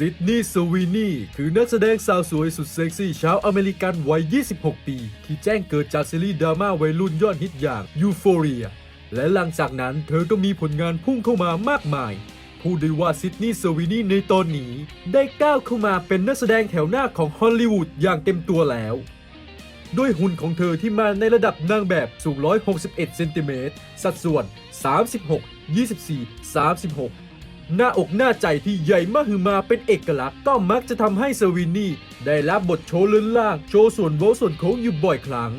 ซิดนีย์สวีนีคือนักแสดงสาวสวยสุดเซ็กซี่ชาวอเมริกันวัย 26 ปี ที่แจ้งเกิดจากซีรีส์ดราม่าวัยรุ่นยอดฮิตอย่างยูโฟเรียและหลังจากนั้นเธอก็มีผลงานพุ่งเข้ามามากมาย พูดได้ว่าซิดนีย์สวีนีในตอนนี้ ได้ก้าวเข้ามาเป็นนักแสดงแถวหน้าของฮอลลีวูดอย่างเต็มตัวแล้ว ด้วยหุ่นของเธอที่มาในระดับนางแบบสูง 161 เซนติเมตรสัดส่วน 36 24 36 หน้าอกหน้าใจที่ใหญ่มหึมาเป็นเอกลักษณ์ก็มักจะทำให้สวินนี่ ได้รับบทโชว์เลื่อนล่าง โชว์ส่วนโว้ส่วนโค้งอยู่บ่อยครั้ง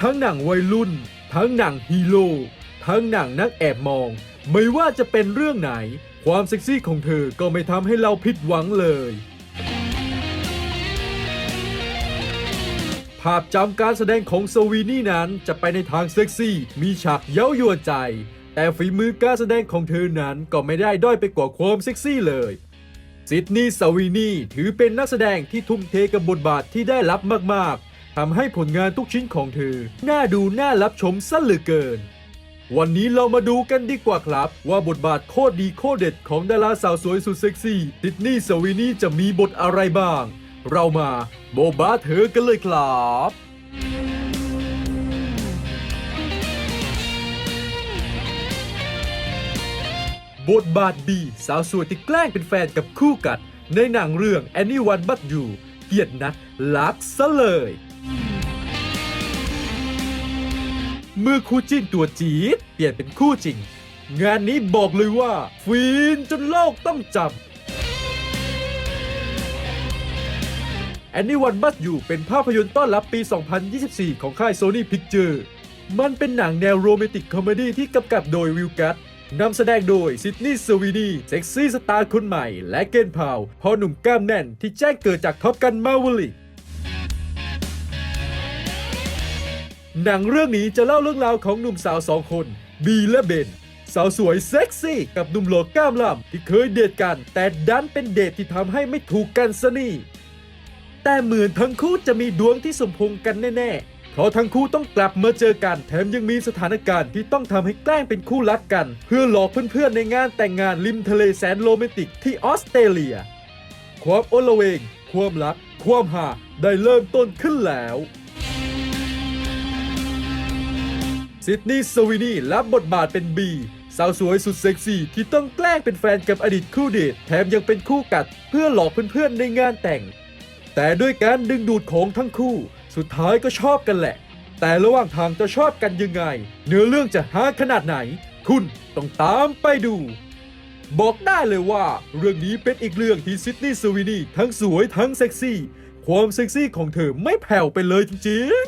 ทั้งหนังวัยรุ่น ทั้งหนังฮีโร่ทั้งหนังนักแอบมอง ไม่ว่าจะเป็นเรื่องไหน ความเซ็กซี่ของเธอก็ไม่ทำให้เราผิดหวังเลยภาพจำการแสดงของโซวีนี่นั้นจะไปในทางเซ็กซี่ มีฉากเย้ายวนใจ แต่ฝีมือการแสดงของเธอนั้นก็ไม่ได้ด้อยไปกว่าความเซ็กซี่เลยซิดนีย์สวีนีถือเป็นนักแสดงที่ทุ่มเทกับบทบาทที่ได้รับมากๆทำให้ผลงานทุกชิ้นของเธอ น่าดูน่ารับชมซะเหลือเกิน วันนี้เรามาดูกันดีกว่าครับ ว่าบทบาทโคตรดีโคตรเด็ดของดาราสาวสวยสุดเซ็กซี่ซิดนีย์สวีนีจะมีบทอะไรบ้าง เรามาโบบาเธอกันเลยครับ บทบาทบีสาวสวยที่แกล้งเป็นแฟนกับคู่กัด ในหนังเรื่อง Anyone But You เกียดนักลักซะเลยเมื่อคู่จิ้นตัวจี๊ดเปลี่ยนเป็นคู่จริง งานนี้บอกเลยว่า ฟินจนโลกต้องจำ Anyone But You เป็นภาพยนตร์ต้อนรับปี 2024 ของค่าย Sony Pictures มันเป็นหนังแนวโรแมนติกคอมเมดี้ที่กำกับโดยวิลกัต นำแสดงโดยซิดนีย์สวีนีเซ็กซี่สตาร์คนใหม่ และเกนพาวพ่อหนุ่มกล้ามแน่นที่แจ้งเกิดจากท็อปกันมาวลิกหนังเรื่องนี้จะเล่าเรื่องราวของหนุ่มสาวสองคน บีและเบน สาวสวยเซ็กซี่กับหนุ่มหล่อกล้ามล่ำที่เคยเดทกัน แต่ดันเป็นเดทที่ทำให้ไม่ถูกกันซะนี่แต่เหมือนทั้งคู่จะมีดวงที่สมพงกันแน่ๆ ราะทั้งคู่ต้องกลับมาเจอกัน แถมยังมีสถานการณ์ที่ต้องทำให้แกล้งเป็นคู่รักกัน เพื่อหลอกเพื่อนๆในงานแต่งงานริมทะเลแสนโรแมนติกที่ออสเตรเลีย ความโอละเวง ความรัก ความหาได้เริ่มต้นขึ้นแล้วซิดนีย์สวีนีรับบทบาทเป็นบีสาวสวยสุดเซ็กซี่ที่ต้องแกล้งเป็นแฟนกับอดีตคู่เดทแถมยังเป็นคู่กัดเพื่อหลอกเพื่อนๆในงานแต่ง แต่ด้วยการดึงดูดของทั้งคู่ สุดท้ายก็ชอบกันแหละ แต่ระหว่างทางจะชอบกันยังไง เนื้อเรื่องจะฮาขนาดไหน คุณต้องตามไปดู บอกได้เลยว่า เรื่องนี้เป็นอีกเรื่องที่ซิดนีย์สวีนีทั้งสวยทั้งเซ็กซี่ ความเซ็กซี่ของเธอไม่แผ่วไปเลยจริง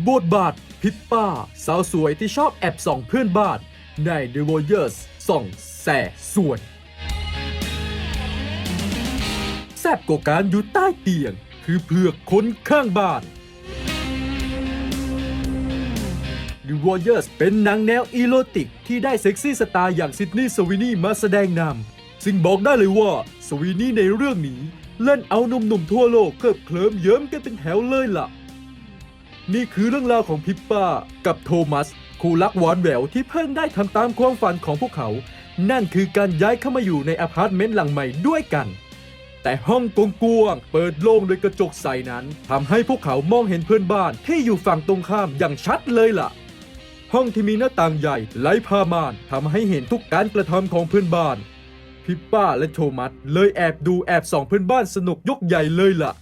ๆบทบาท พิปป้า สาวสวยที่ชอบแอบส่องเพื่อนบ้าน ใน The Warriors ส่องแส่สวน บกว่าการอยู่ใต้เตียง คือเผือกคนข้างบ้าน The Warriors เป็นหนังแนวอีโรติก ที่ได้เซ็กซี่สไตล์อย่างซิดนีย์สวีนีมาแสดงนำซึ่งบอกได้เลยว่าสวีนีในเรื่องนี้ เล่นเอาหนุ่มๆทั่วโลกเกิบเคลิ้มเยิ้มกันเป็นแถวเลยล่ะ นี่คือเรื่องราวของพิปป้ากับโทมัส คู่รักหวานแหววที่เพิ่งได้ทำตามความฝันของพวกเขา นั่นคือการย้ายเข้ามาอยู่ในอพาร์ตเมนต์หลังใหม่ด้วยกัน แต่ห้องกว้างเปิดโล่งด้วยกระจกใสนั้นทำให้พวกเขามองเห็นเพื่อนบ้านที่อยู่ฝั่งตรงข้ามอย่างชัดเลยล่ะ ห้องที่มีหน้าต่างใหญ่ไร้ผ้าม่านทำให้เห็นทุกการกระทำของเพื่อนบ้านพิปป้าและโทมัสเลยแอบดูแอบส่องเพื่อนบ้านสนุกยกใหญ่เลยล่ะ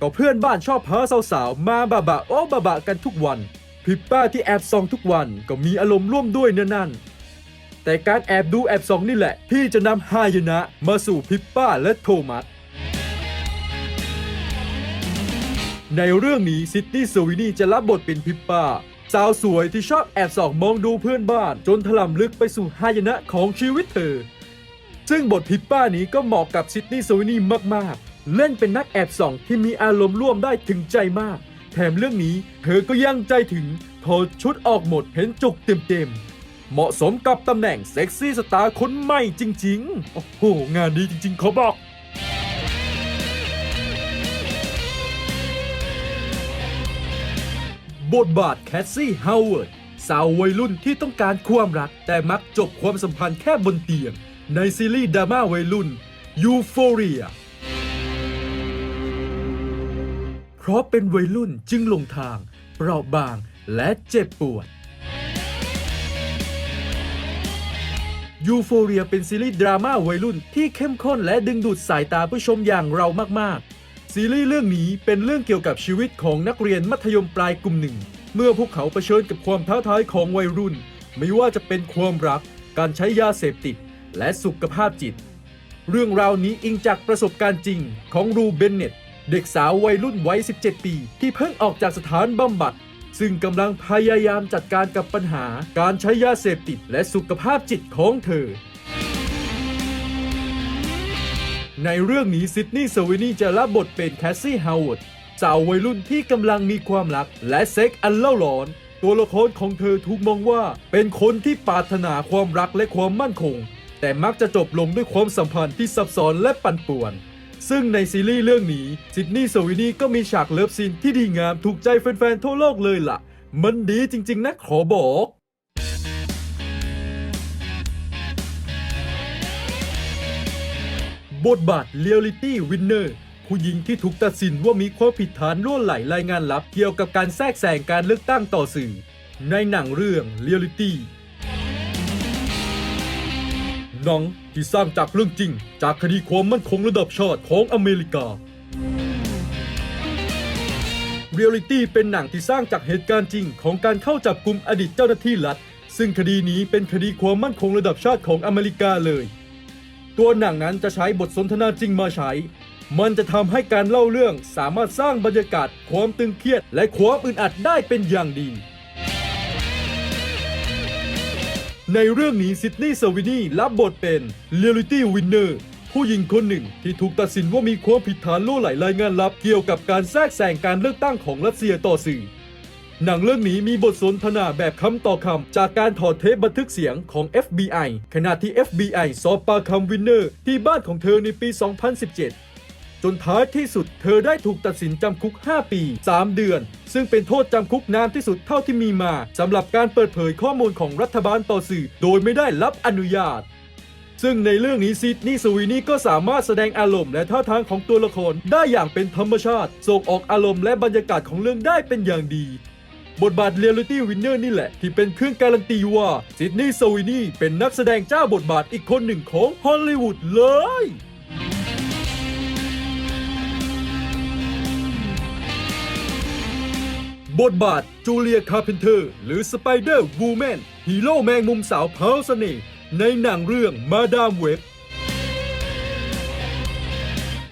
ก็เพื่อนบ้านชอบพาสาวๆมาบะบะโอ้บะบะกันทุกวันพิปป้าที่แอบส่องทุกวันก็มีอารมณ์ร่วมด้วยนั่นนั่นแต่การแอบดูแอบส่องนี่แหละ ที่จะนำหายนะมาสู่พิปป้าและโทมัส ในเรื่องนี้ซิดนีย์สวีนีจะรับบทเป็นพิปป้า สาวสวยที่ชอบแอบส่องมองดูเพื่อนบ้าน จนถล่ำลึกไปสู่หายนะของชีวิตเธอ ซึ่งบทพิปป้านี้ก็เหมาะกับซิดนีย์สวีนีมากๆ เล่นเป็นนักแอบส่องที่มีอารมณ์ร่วมได้ถึงใจมาก แถมเรื่องนี้เธอก็ยังใจถึงถอดชุดออกหมดเห็นจุกเต็มๆ เหมาะสมกับตำแหน่งเซ็กซี่สตาร์คนใหม่จริง ๆ โอ้โหงานดีจริงๆเขาบอก บทบาทแคสซี่ฮาวเวิร์ดสาววัยรุ่นที่ต้องการความรัก แต่มักจบความสัมพันธ์แค่บนเตียง ในซีรีส์ดราม่าวัยรุ่นยูโฟเรียเพราะเป็นวัยรุ่นจึงลงทาง เปราะบางและเจ็บปวดยูโฟเรียเป็นซีรีส์ดราม่าวัยรุ่นที่เข้มข้นและดึงดูดสายตาผู้ชมอย่างเรามากๆ ซีรีส์เรื่องนี้เป็นเรื่องเกี่ยวกับชีวิตของนักเรียนมัธยมปลายกลุ่มหนึ่ง เมื่อพวกเขาเผชิญกับความท้าทายของวัยรุ่น ไม่ว่าจะเป็นความรัก การใช้ยาเสพติด และสุขภาพจิต เรื่องราวนี้อิงจากประสบการณ์จริงของรูเบนเน็ต เด็กสาววัยรุ่นวัย 17 ปี ที่เพิ่งออกจากสถานบำบัด ซึ่งกำลังพยายามจัดการกับปัญหา การใช้ยาเสพติด และสุขภาพจิตของเธอ ในเรื่องนี้ซิดนีย์สวินีจะรับบทเป็นแคสซี่ฮาวเวิร์ดสาววัยรุ่นที่กำลังมีความรัก และเซ็กอันเล่าร้อน ตัวละครของเธอถูกมองว่า เป็นคนที่ปรารถนาความรักและความมั่นคง แต่มักจะจบลงด้วยความสัมพันธ์ที่ซับซ้อนและปั่นป่วน ซึ่งในซีรีส์เรื่องนี้ซิดนีย์สวินีก็มีฉากเลิฟซีนที่ดีงามถูกใจแฟนๆทั่วโลกเลยล่ะ มันดีจริงๆนะขอบอก บทบาทเรียลิตี้วินเนอร์ผู้หญิงที่ถูกตัดสินว่ามีความผิดฐานล่วไหลรายงานลับเกี่ยวกับการแทรกแซงการเลือกตั้งต่อสื่อ ในหนังเรื่องเรียลิตี้หนังที่สร้างจากเรื่องจริง จากคดีความมั่นคงระดับชาติของอเมริกาเรียลิตี้เป็นหนังที่สร้างจากเหตุการณ์จริง ของการเข้าจับกลุ่มอดีตเจ้าหน้าที่รัฐ ซึ่งคดีนี้เป็นคดีความมั่นคงระดับชาติของอเมริกาเลย ตัวหนังนั้นจะใช้บทสนทนาจริงมาใช้ มันจะทำให้การเล่าเรื่องสามารถสร้างบรรยากาศความตึงเครียด และความอึดอัดได้เป็นอย่างดี ในเรื่องนี้ซิดนีย์สวินีรับบทเป็นเรียลิตี้วินเนอร์ผู้หญิงคนหนึ่งที่ถูกตัดสินว่ามีความผิดฐานล่วไหลรายงานลับเกี่ยวกับการแทรกแซงการเลือกตั้งของรัสเซียต่อสื่อ หนังเรื่องนี้มีบทสนทนาแบบคำต่อคำ จากการถอดเทปบันทึกเสียงของ FBI ขณะที่ FBI สอบปากคำวินเนอร์ ที่บ้านของเธอในปี 2017 จนท้ายที่สุดเธอได้ถูกตัดสินจำคุก 5 ปี 3 เดือน ซึ่งเป็นโทษจำคุกนานที่สุดเท่าที่มีมาสำหรับการเปิดเผยข้อมูลของรัฐบาลต่อสื่อ โดยไม่ได้รับอนุญาตซึ่งในเรื่องนี้ซิดนีย์สวีนี่ก็สามารถแสดงอารมณ์และท่าทางของตัวละครได้อย่างเป็นธรรมชาติ ส่งออกอารมณ์และบรรยากาศของเรื่องได้เป็นอย่างดี บทบาทเรียลิตี้วินเนอร์นี่แหละ ที่เป็นเครื่องการันตีว่าซิดนีย์สวีนี่เป็นนักแสดงเจ้าบทบาทอีกคนหนึ่งของฮอลลีวูดเลยบทบาทจูเลียคาร์เพนเตอร์หรือสไปเดอร์วูแมนฮีโร่แมงมุมสาวเพ้าเน่ในหนังเรื่องมาดามเว็บ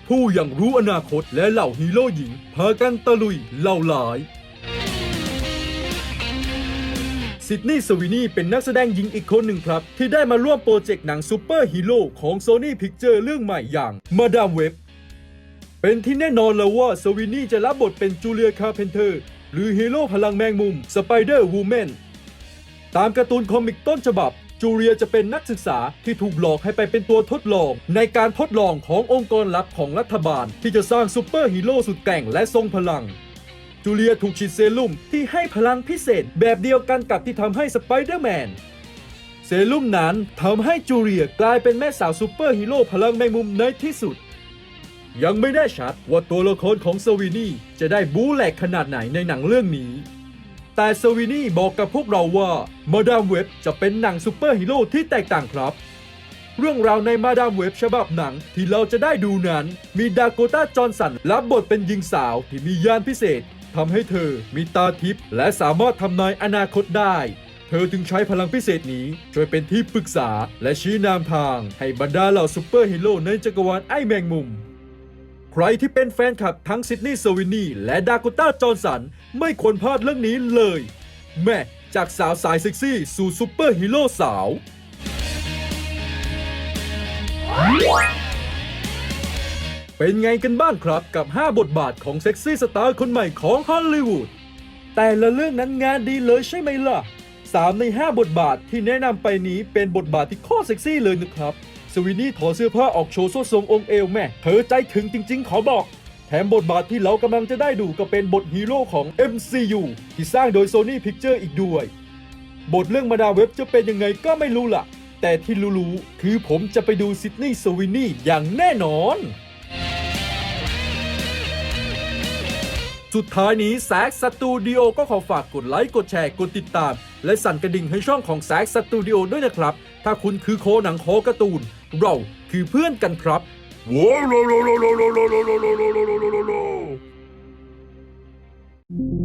ผู้อย่างรู้อนาคตและเหล่าฮีโร่หญิงพากันตะลุยเหล่าหลาย ซิดนีย์สวินีเป็นนักแสดงหญิงอีกคนหนึ่งครับ ที่ได้มาร่วมโปรเจกต์หนังซูเปอร์ฮีโร่ของ Sony Picture เรื่องใหม่อย่างมาดามเว็บเป็นที่แน่นอนแล้วว่าสวินี่จะรับบทเป็นจูเลียคาร์เพนเตอร์ หรือฮีโร่พลังแมงมุมสไปเดอร์วูแมนตามการ์ตูนคอมิกต้นฉบับจูเลียจะเป็นนักศึกษาที่ถูกหลอกให้ไปเป็นตัวทดลอง ในการทดลองขององค์กรลับของรัฐบาล ที่จะสร้างซูเปอร์ฮีโร่สุดแกร่งและทรงพลัง จูเลียถูกฉีดเซรุ่มที่ให้พลังพิเศษแบบเดียวกันกับที่ทำให้สไปเดอร์แมนเซรุ่มนั้นทำให้จูเลียกลายเป็นแม่สาวซูเปอร์ฮีโร่พลังแมงมุมในที่สุด ยังไม่ได้ชัดว่าตัวละครของสวีนี่จะได้บู๊แหลกขนาดไหนในหนังเรื่องนี้ แต่สวีนี่บอกกับพวกเราว่ามาดามเว็บจะเป็นหนังซูเปอร์ฮีโร่ที่แตกต่างครับเรื่องราวในมาดามเว็บฉบับหนังที่เราจะได้ดูนั้น มีดาโกต้าจอห์นสันรับบทเป็นหญิงสาวที่มียานพิเศษ ทำให้เธอมีตาทิพย์และสามารถทำนายอนาคตได้ เธอจึงใช้พลังพิเศษนี้ ช่วยเป็นที่ปรึกษาและชี้นำทาง ให้บรรดาเหล่าซูเปอร์ฮีโร่ในจักรวาลไอ้แมงมุม ใครที่เป็นแฟนคลับทั้งซิดนีย์สวินีและดาโกต้าจอห์นสัน ไม่ควรพลาดเรื่องนี้เลย แม่จากสาวสายเซ็กซี่สู่ซูเปอร์ฮีโร่สาว เป็นไงกันบ้างครับกับ 5 บทบาทของเซ็กซี่สตาร์คนใหม่ของฮอลลีวูด แต่ละเรื่องนั้นงานดีเลยใช่ไหมล่ะ 3 ใน 5 บทบาทที่แนะนำไปนี้เป็นบทบาทที่โคตรเซ็กซี่เลยนะครับ สวินนี่ถอดเสื้อผ้าออกโชว์โซ่ทรงองค์เอวแม่ เธอใจถึงจริง ๆ ขอบอก แถมบทบาทที่เรากำลังจะได้ดูก็เป็นบทฮีโร่ของ MCU ที่สร้างโดย Sony Picture อีกด้วย บทเรื่องมาดาเว็บจะเป็นยังไงก็ไม่รู้ล่ะ แต่ที่รู้ๆคือผมจะไปดูซิดนีย์สวินนี่อย่างแน่นอน สุดท้ายนี้แซกสตูดิโอก็ขอฝากกดไลค์กดแชร์กดติดตาม และสั่นกระดิ่งให้ช่องของแซกสตูดิโอด้วยนะครับ ถ้าคุณคือโคหนังโคการ์ตูน เราคือเพื่อนกันครับว้าว